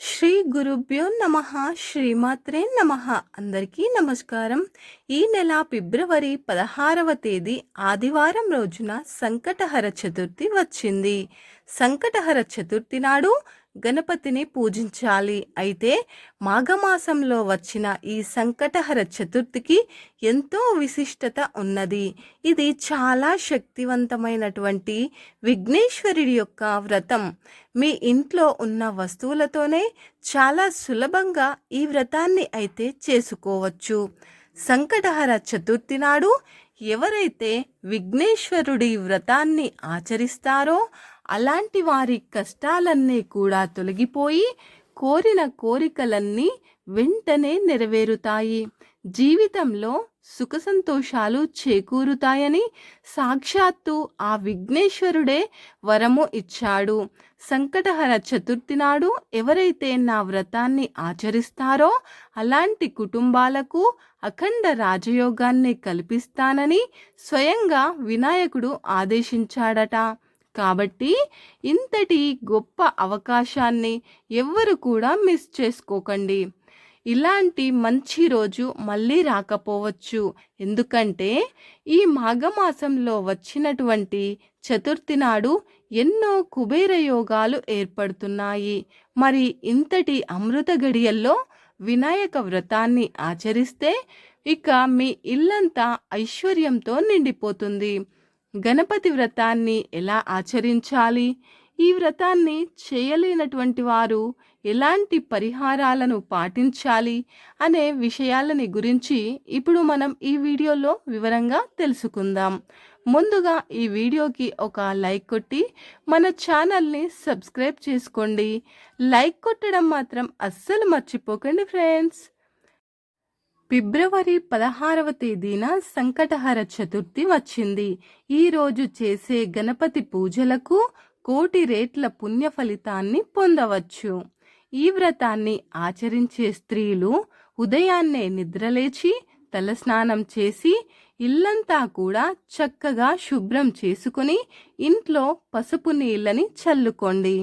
శ్రీ గురుభ్యో నమ శ్రీమాత్రే నమ. అందరికీ నమస్కారం. ఈ నెల ఫిబ్రవరి పదహారవ తేదీ ఆదివారం రోజున సంకటహర చతుర్థి వచ్చింది. సంకటహర చతుర్థి నాడు గణపతిని పూజించాలి. అయితే మాఘమాసంలో వచ్చిన ఈ సంకటహర చతుర్థికి ఎంతో విశిష్టత ఉన్నది. ఇది చాలా శక్తివంతమైనటువంటి విఘ్నేశ్వరుడి యొక్క వ్రతం. మీ ఇంట్లో ఉన్న వస్తువులతోనే చాలా సులభంగా ఈ వ్రతాన్ని అయితే చేసుకోవచ్చు. సంకటహర చతుర్థి నాడు ఎవరైతే విఘ్నేశ్వరుడి వ్రతాన్ని ఆచరిస్తారో అలాంటి వారి కష్టాలన్నీ కూడా తొలగిపోయి కోరిన కోరికలన్నీ వెంటనే నెరవేరుతాయి. జీవితంలో సుఖ సంతోషాలు చేకూరుతాయని సాక్షాత్తు ఆ విఘ్నేశ్వరుడే వరము ఇచ్చాడు. సంకటహర చతుర్థి నాడు ఎవరైతే నా వ్రతాన్ని ఆచరిస్తారో అలాంటి కుటుంబాలకు అఖండ రాజయోగాన్ని కల్పిస్తానని స్వయంగా వినాయకుడు ఆదేశించాడట. కాబట్టి ఇంతటి గొప్ప అవకాశాన్ని ఎవ్వరు కూడా మిస్ చేసుకోకండి. ఇలాంటి మంచి రోజు మళ్ళీ రాకపోవచ్చు. ఎందుకంటే ఈ మాఘమాసంలో వచ్చినటువంటి చతుర్థి నాడు ఎన్నో కుబేర యోగాలు ఏర్పడుతున్నాయి. మరి ఇంతటి అమృత గడియల్లో వినాయక వ్రతాన్ని ఆచరిస్తే ఇక మీ ఇల్లంతా ఐశ్వర్యంతో నిండిపోతుంది. గణపతి వ్రతాన్ని ఎలా ఆచరించాలి? ఈ వ్రతాన్ని చేయలేనటువంటి వారు ఎలాంటి పరిహారాలను పాటించాలి అనే విషయాలని గురించి ఇప్పుడు మనం ఈ వీడియోలో వివరంగా తెలుసుకుందాం. ముందుగా ఈ వీడియోకి ఒక లైక్ కొట్టి మన ఛానల్ని సబ్స్క్రైబ్ చేసుకోండి. లైక్ కొట్టడం మాత్రం అస్సలు మర్చిపోకండి ఫ్రెండ్స్. ఫిబ్రవరి పదహారవ తేదీన సంకటహర చతుర్థి వచ్చింది. ఈరోజు చేసే గణపతి పూజలకు కోటి రేట్ల పుణ్య ఫలితాన్ని పొందవచ్చు. ఈ వ్రతాన్ని ఆచరించే స్త్రీలు ఉదయాన్నే నిద్రలేచి తలస్నానం చేసి ఇల్లంతా కూడా చక్కగా శుభ్రం చేసుకుని ఇంట్లో పసుపు నీళ్ళని చల్లుకోండి.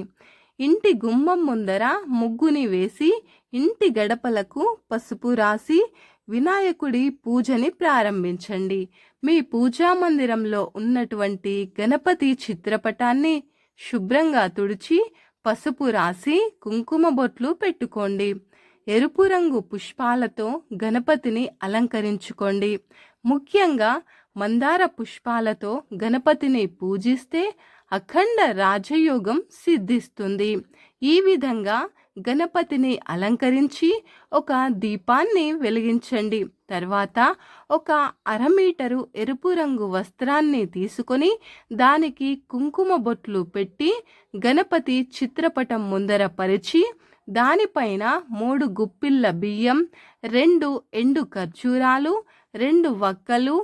ఇంటి గుమ్మం ముందర ముగ్గుని వేసి ఇంటి గడపలకు పసుపు రాసి వినాయకుడి పూజని ప్రారంభించండి. మీ పూజా మందిరంలో ఉన్నటువంటి గణపతి చిత్రపటాన్ని శుభ్రంగా తుడిచి పసుపు రాసి కుంకుమ బొట్లు పెట్టుకోండి. ఎరుపు రంగు పుష్పాలతో గణపతిని అలంకరించుకోండి. ముఖ్యంగా మందార పుష్పాలతో గణపతిని పూజిస్తే అఖండ రాజయోగం సిద్ధిస్తుంది. ఈ విధంగా గణపతిని అలంకరించి ఒక దీపాన్ని వెలిగించండి. తర్వాత ఒక అరమీటరు ఎరుపు రంగు వస్త్రాన్ని తీసుకొని దానికి కుంకుమ బొట్లు పెట్టి గణపతి చిత్రపటం ముందర పరిచి దానిపైన మూడు గుప్పిళ్ళ బియ్యం రెండు ఎండు ఖర్జూరాలు రెండు వక్కలు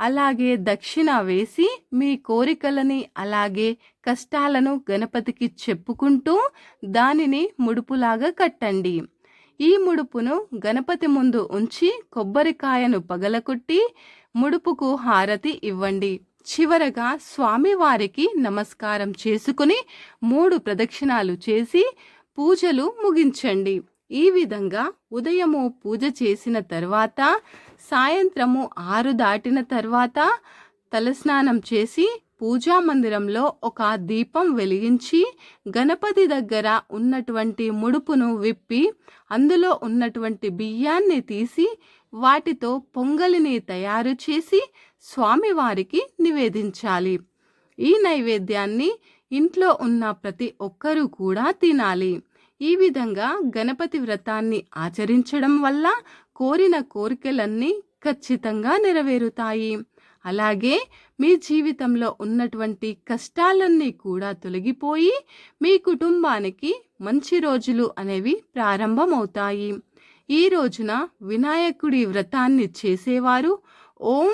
అలాగే దక్షిణ వేసి మీ కోరికలని అలాగే కష్టాలను గణపతికి చెప్పుకుంటూ దానిని ముడుపులాగా కట్టండి. ఈ ముడుపును గణపతి ముందు ఉంచి కొబ్బరికాయను పగలకొట్టి ముడుపుకు హారతి ఇవ్వండి. చివరగా స్వామివారికి నమస్కారం చేసుకుని మూడు ప్రదక్షిణాలు చేసి పూజలు ముగించండి. ఈ విధంగా ఉదయము పూజ చేసిన తర్వాత సాయంత్రము ఆరు దాటిన తర్వాత తలస్నానం చేసి పూజా మందిరంలో ఒక దీపం వెలిగించి గణపతి దగ్గర ఉన్నటువంటి ముడుపును విప్పి అందులో ఉన్నటువంటి బియ్యాన్ని తీసి వాటితో పొంగలిని తయారు చేసి స్వామివారికి నివేదించాలి. ఈ నైవేద్యాన్ని ఇంట్లో ఉన్న ప్రతి ఒక్కరూ కూడా తినాలి. ఈ విధంగా గణపతి వ్రతాన్ని ఆచరించడం వల్ల కోరిన కోరికలన్నీ ఖచ్చితంగా నెరవేరుతాయి. అలాగే మీ జీవితంలో ఉన్నటువంటి కష్టాలన్నీ కూడా తొలగిపోయి మీ కుటుంబానికి మంచి రోజులు అనేవి ప్రారంభమవుతాయి. ఈ రోజున వినాయకుడి వ్రతాన్ని చేసేవారు ఓం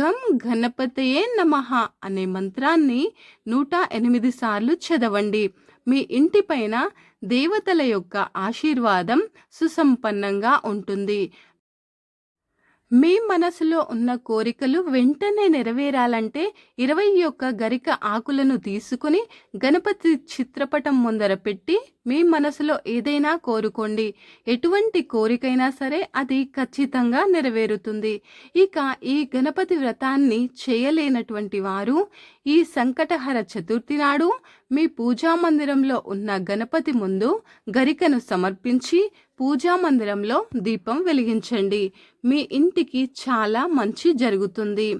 గం గణపతయే నమః అనే మంత్రాన్ని నూట ఎనిమిది సార్లు చదవండి. మీ ఇంటిపైన దేవతల యొక్క ఆశీర్వాదం సుసంపన్నంగా ఉంటుంది. మీ మనసులో ఉన్న కోరికలు వెంటనే నెరవేరాలంటే ఇరవై ఒక్క గరిక ఆకులను తీసుకుని గణపతి చిత్రపటం ముందర పెట్టి మీ మనసులో ఏదైనా కోరుకోండి. ఎటువంటి కోరికైనా సరే అది ఖచ్చితంగా నెరవేరుతుంది. ఇక ఈ గణపతి వ్రతాన్ని చేయలేనటువంటి వారు ఈ సంకటహర చతుర్థి నాడు మీ పూజా మందిరంలో ఉన్న గణపతి ముందు గరికను సమర్పించి పూజా మందిరంలో దీపం వెలిగించండి. మీ ఇంటికి చాలా మంచి జరుగుతుంది.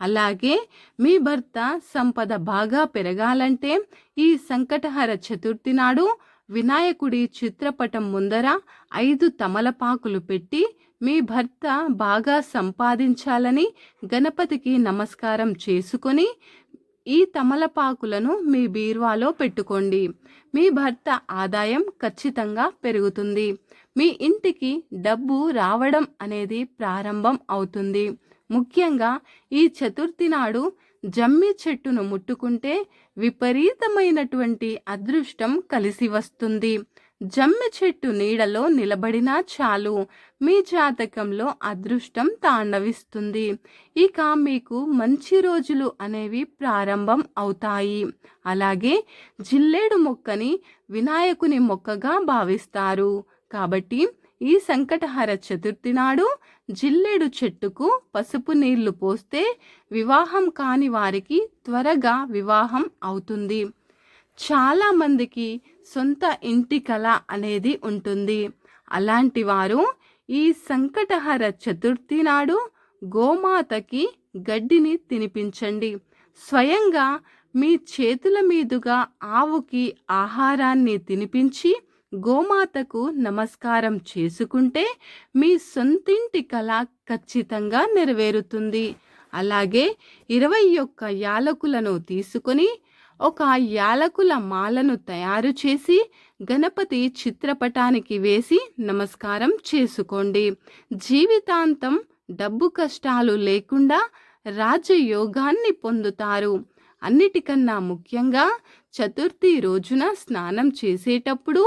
అలాగే మీ భర్త సంపద బాగా పెరగాలంటే ఈ సంకటహర చతుర్థి నాడు వినాయకుడి చిత్రపటం ముందర ఐదు తమలపాకులు పెట్టి మీ భర్త బాగా సంపాదించాలని గణపతికి నమస్కారం చేసుకొని ఈ తమలపాకులను మీ బీరువాలో పెట్టుకోండి. మీ భర్త ఆదాయం ఖచ్చితంగా పెరుగుతుంది. మీ ఇంటికి డబ్బు రావడం అనేది ప్రారంభం అవుతుంది. ముఖ్యంగా ఈ చతుర్థి నాడు జమ్మి చెట్టును ముట్టుకుంటే విపరీతమైనటువంటి అదృష్టం కలిసి వస్తుంది. జమ్మి చెట్టు నీడలో నిలబడినా చాలు. మీ జాతకంలో అదృష్టం తాండవిస్తుంది. ఇక మీకు మంచి రోజులు అనేవి ప్రారంభం అవుతాయి. అలాగే జిల్లేడు మొక్కని వినాయకుని మొక్కగా భావిస్తారు. కాబట్టి ఈ సంకటహర చతుర్థి నాడు జిల్లెడు చెట్టుకు పసుపు నీళ్ళు పోస్తే వివాహం కాని వారికి త్వరగా వివాహం అవుతుంది. చాలామందికి సొంత ఇంటి కళ అనేది ఉంటుంది. అలాంటి వారు ఈ సంకటహర చతుర్థి నాడు గోమాతకి గడ్డిని తినిపించండి. స్వయంగా మీ చేతుల మీదుగా ఆవుకి ఆహారాన్ని తినిపించి గోమాతకు నమస్కారం చేసుకుంటే మీ సొంతింటి కళ ఖచ్చితంగా నెరవేరుతుంది. అలాగే ఇరవై ఒక్క యాలకులను తీసుకొని ఒక యాలకుల మాలను తయారు చేసి గణపతి చిత్రపటానికి వేసి నమస్కారం చేసుకోండి. జీవితాంతం డబ్బు కష్టాలు లేకుండా రాజయోగాన్ని పొందుతారు. అన్నిటికన్నా ముఖ్యంగా చతుర్థి రోజున స్నానం చేసేటప్పుడు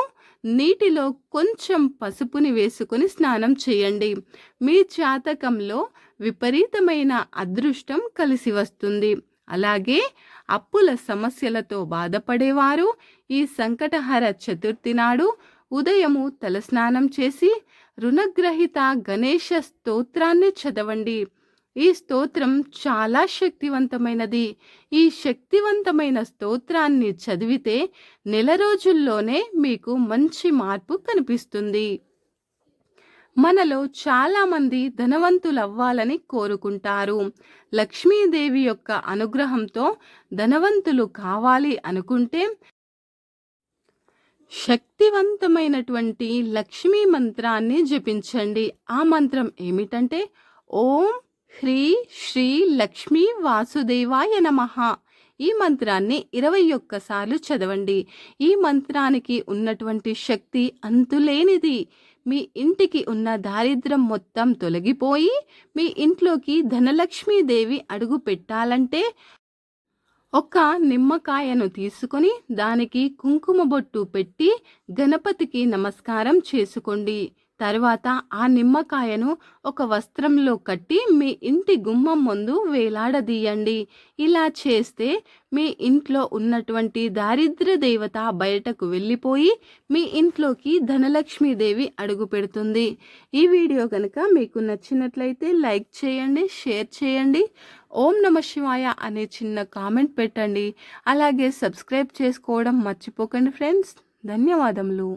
నీటిలో కొంచెం పసుపుని వేసుకొని స్నానం చేయండి. మీ జాతకంలో విపరీతమైన అదృష్టం కలిసి వస్తుంది. అలాగే అప్పుల సమస్యలతో బాధపడేవారు ఈ సంకటహర చతుర్థి నాడు ఉదయము తలస్నానం చేసి రుణగ్రహిత గణేష స్తోత్రాన్ని చదవండి. ఈ స్తోత్రం చాలా శక్తివంతమైనది. ఈ శక్తివంతమైన స్తోత్రాన్ని చదివితే నెల రోజుల్లోనే మీకు మంచి మార్పు కనిపిస్తుంది. మనలో చాలామంది ధనవంతులవ్వాలని కోరుకుంటారు. లక్ష్మీదేవి యొక్క అనుగ్రహంతో ధనవంతులు కావాలి అనుకుంటే శక్తివంతమైనటువంటి లక్ష్మీ మంత్రాన్ని జపించండి. ఆ మంత్రం ఏమిటంటే ఓం హ్రీ శ్రీ లక్ష్మీ వాసుదేవాయ నమ. ఈ మంత్రాన్ని ఇరవై ఒక్కసార్లు చదవండి. ఈ మంత్రానికి ఉన్నటువంటి శక్తి అంతులేనిది. మీ ఇంటికి ఉన్న దారిద్రం మొత్తం తొలగిపోయి మీ ఇంట్లోకి ధనలక్ష్మీదేవి అడుగు పెట్టాలంటే ఒక నిమ్మకాయను తీసుకొని దానికి కుంకుమ బొట్టు పెట్టి గణపతికి నమస్కారం చేసుకోండి. తర్వాత ఆ నిమ్మకాయను ఒక వస్త్రంలో కట్టి మీ ఇంటి గుమ్మం ముందు వేలాడదీయండి. ఇలా చేస్తే మీ ఇంట్లో ఉన్నటువంటి దారిద్ర్య దేవత బయటకు వెళ్ళిపోయి మీ ఇంట్లోకి ధనలక్ష్మీదేవి అడుగు పెడుతుంది. ఈ వీడియో కనుక మీకు నచ్చినట్లయితే లైక్ చేయండి షేర్ చేయండి ఓం నమ శివాయ అనే చిన్న కామెంట్ పెట్టండి. అలాగే సబ్స్క్రైబ్ చేసుకోవడం మర్చిపోకండి ఫ్రెండ్స్. ధన్యవాదములు.